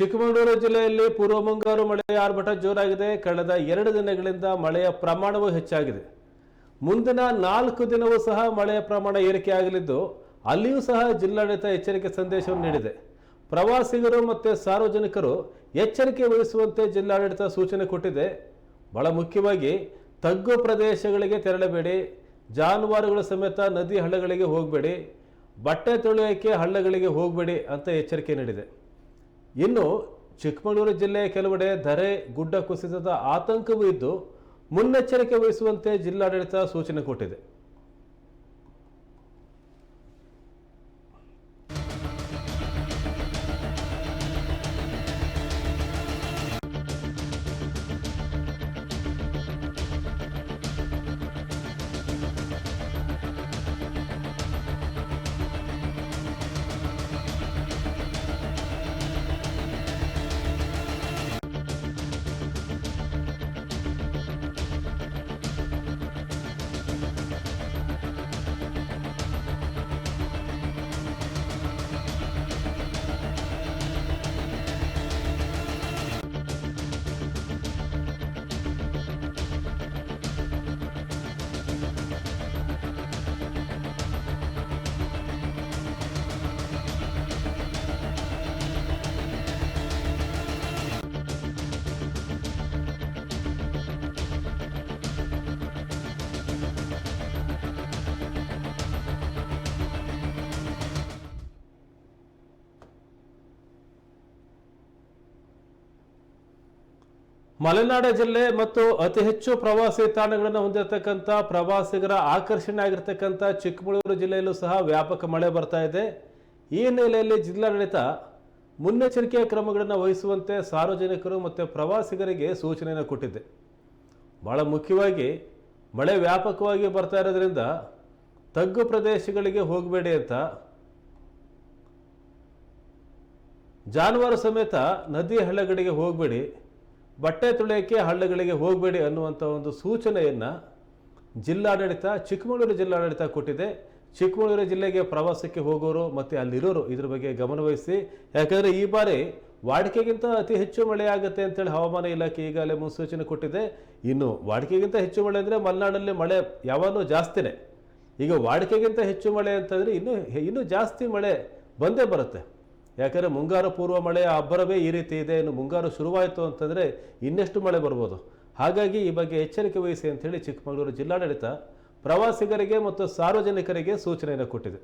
ಚಿಕ್ಕಮಗಳೂರು ಜಿಲ್ಲೆಯಲ್ಲಿ ಪೂರ್ವ ಮುಂಗಾರು ಮಳೆಯ ಆರ್ಭಟ ಜೋರಾಗಿದೆ. ಕಳೆದ ಎರಡು ದಿನಗಳಿಂದ ಮಳೆಯ ಪ್ರಮಾಣವೂ ಹೆಚ್ಚಾಗಿದೆ. ಮುಂದಿನ ನಾಲ್ಕು ದಿನವೂ ಸಹ ಮಳೆಯ ಪ್ರಮಾಣ ಏರಿಕೆಯಾಗಲಿದ್ದು ಅಲ್ಲಿಯೂ ಸಹ ಜಿಲ್ಲಾಡಳಿತ ಎಚ್ಚರಿಕೆ ಸಂದೇಶವನ್ನು ನೀಡಿದೆ. ಪ್ರವಾಸಿಗರು ಮತ್ತು ಸಾರ್ವಜನಿಕರು ಎಚ್ಚರಿಕೆ ವಹಿಸುವಂತೆ ಜಿಲ್ಲಾಡಳಿತ ಸೂಚನೆ ಕೊಟ್ಟಿದೆ. ಬಹಳ ಮುಖ್ಯವಾಗಿ ತಗ್ಗು ಪ್ರದೇಶಗಳಿಗೆ ತೆರಳಬೇಡಿ. ಜಾನುವಾರುಗಳ ಸಮೇತ ನದಿ ಹಳ್ಳಗಳಿಗೆ ಹೋಗಬೇಡಿ. ಬಟ್ಟೆ ತೊಳೆಯೋಕ್ಕೆ ಹಳ್ಳಗಳಿಗೆ ಹೋಗಬೇಡಿ ಅಂತ ಎಚ್ಚರಿಕೆ ನೀಡಿದೆ. ಇನ್ನು ಚಿಕ್ಕಮಗಳೂರು ಜಿಲ್ಲೆಯ ಕೆಲವೆಡೆ ಧರೆ ಗುಡ್ಡ ಕುಸಿತದ ಆತಂಕವೂ ಇದ್ದು ಮುನ್ನೆಚ್ಚರಿಕೆ ವಹಿಸುವಂತೆ ಜಿಲ್ಲಾಡಳಿತ ಸೂಚನೆ ಕೊಟ್ಟಿದೆ. ಮಲೆನಾಡ ಜಿಲ್ಲೆ ಮತ್ತು ಅತಿ ಹೆಚ್ಚು ಪ್ರವಾಸಿ ತಾಣಗಳನ್ನು ಹೊಂದಿರತಕ್ಕಂಥ ಪ್ರವಾಸಿಗರ ಆಕರ್ಷಣೆ ಆಗಿರ್ತಕ್ಕಂಥ ಚಿಕ್ಕಮಗಳೂರು ಜಿಲ್ಲೆಯಲ್ಲೂ ಸಹ ವ್ಯಾಪಕ ಮಳೆ ಬರ್ತಾ ಇದೆ. ಈ ಹಿನ್ನೆಲೆಯಲ್ಲಿ ಜಿಲ್ಲಾಡಳಿತ ಮುನ್ನೆಚ್ಚರಿಕೆಯ ಕ್ರಮಗಳನ್ನು ವಹಿಸುವಂತೆ ಸಾರ್ವಜನಿಕರು ಮತ್ತು ಪ್ರವಾಸಿಗರಿಗೆ ಸೂಚನೆಯನ್ನು ಕೊಟ್ಟಿದೆ. ಬಹಳ ಮುಖ್ಯವಾಗಿ ಮಳೆ ವ್ಯಾಪಕವಾಗಿ ಬರ್ತಾ ಇರೋದ್ರಿಂದ ತಗ್ಗು ಪ್ರದೇಶಗಳಿಗೆ ಹೋಗಬೇಡಿ ಅಂತ ಜಾನುವಾರು ಸಮೇತ ನದಿ ಹಳ್ಳಗಳಿಗೆ ಹೋಗಬೇಡಿ. ಬಟ್ಟೆ ತೊಳೆಯೋಕ್ಕೆ ಹಳ್ಳಗಳಿಗೆ ಹೋಗಬೇಡಿ ಅನ್ನುವಂಥ ಒಂದು ಸೂಚನೆಯನ್ನು ಜಿಲ್ಲಾಡಳಿತ, ಚಿಕ್ಕಮಗಳೂರು ಜಿಲ್ಲಾಡಳಿತ ಕೊಟ್ಟಿದೆ. ಚಿಕ್ಕಮಗಳೂರು ಜಿಲ್ಲೆಗೆ ಪ್ರವಾಸಕ್ಕೆ ಹೋಗೋರು ಮತ್ತು ಅಲ್ಲಿರೋರು ಇದ್ರ ಬಗ್ಗೆ ಗಮನವಹಿಸಿ ಯಾಕಂದರೆ ಈ ಬಾರಿ ವಾಡಿಕೆಗಿಂತ ಅತಿ ಹೆಚ್ಚು ಮಳೆ ಆಗುತ್ತೆ ಅಂತೇಳಿ ಹವಾಮಾನ ಇಲಾಖೆ ಈಗಾಗಲೇ ಮುನ್ಸೂಚನೆ ಕೊಟ್ಟಿದೆ. ಇನ್ನು ವಾಡಿಕೆಗಿಂತ ಹೆಚ್ಚು ಮಳೆ ಅಂದರೆ ಮಲೆನಾಡಲ್ಲಿ ಮಳೆ ಯಾವಾಗಲೂ ಜಾಸ್ತಿನೇ. ಈಗ ವಾಡಿಕೆಗಿಂತ ಹೆಚ್ಚು ಮಳೆ ಅಂತಂದರೆ ಇನ್ನೂ ಇನ್ನೂ ಜಾಸ್ತಿ ಮಳೆ ಬಂದೇ ಬರುತ್ತೆ. ಯಾಕಂದರೆ ಮುಂಗಾರು ಪೂರ್ವ ಮಳೆಯ ಅಬ್ಬರವೇ ಈ ರೀತಿ ಇದೆ. ಇನ್ನು ಮುಂಗಾರು ಶುರುವಾಯಿತು ಅಂತಂದರೆ ಇನ್ನೆಷ್ಟು ಮಳೆ ಬರ್ಬೋದು? ಹಾಗಾಗಿ ಈ ಬಗ್ಗೆ ಎಚ್ಚರಿಕೆ ವಹಿಸಿ ಅಂತೇಳಿ ಚಿಕ್ಕಮಗಳೂರು ಜಿಲ್ಲಾಡಳಿತ ಪ್ರವಾಸಿಗರಿಗೆ ಮತ್ತು ಸಾರ್ವಜನಿಕರಿಗೆ ಸೂಚನೆಯನ್ನು ಕೊಟ್ಟಿದೆ.